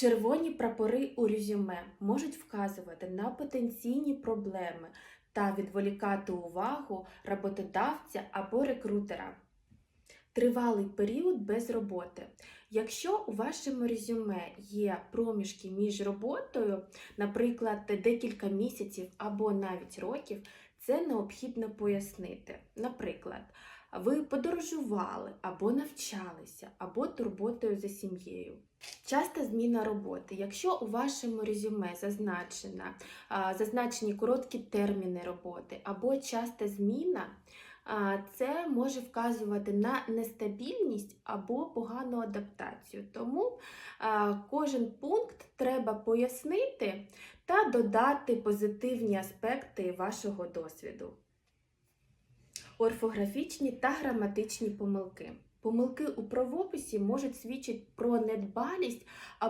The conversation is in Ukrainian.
Червоні прапори у резюме можуть вказувати на потенційні проблеми та відволікати увагу роботодавця або рекрутера. Тривалий період без роботи. Якщо у вашому резюме є проміжки між роботою, наприклад, декілька місяців або навіть років, це необхідно пояснити. Наприклад, ви подорожували або навчалися, або турботою за сім'єю. Часта зміна роботи. Якщо у вашому резюме зазначена, зазначені короткі терміни роботи або часта зміна, це може вказувати на нестабільність або погану адаптацію. Тому кожен пункт треба пояснити та додати позитивні аспекти вашого досвіду. Орфографічні та граматичні помилки. Помилки у правописі можуть свідчити про недбалість або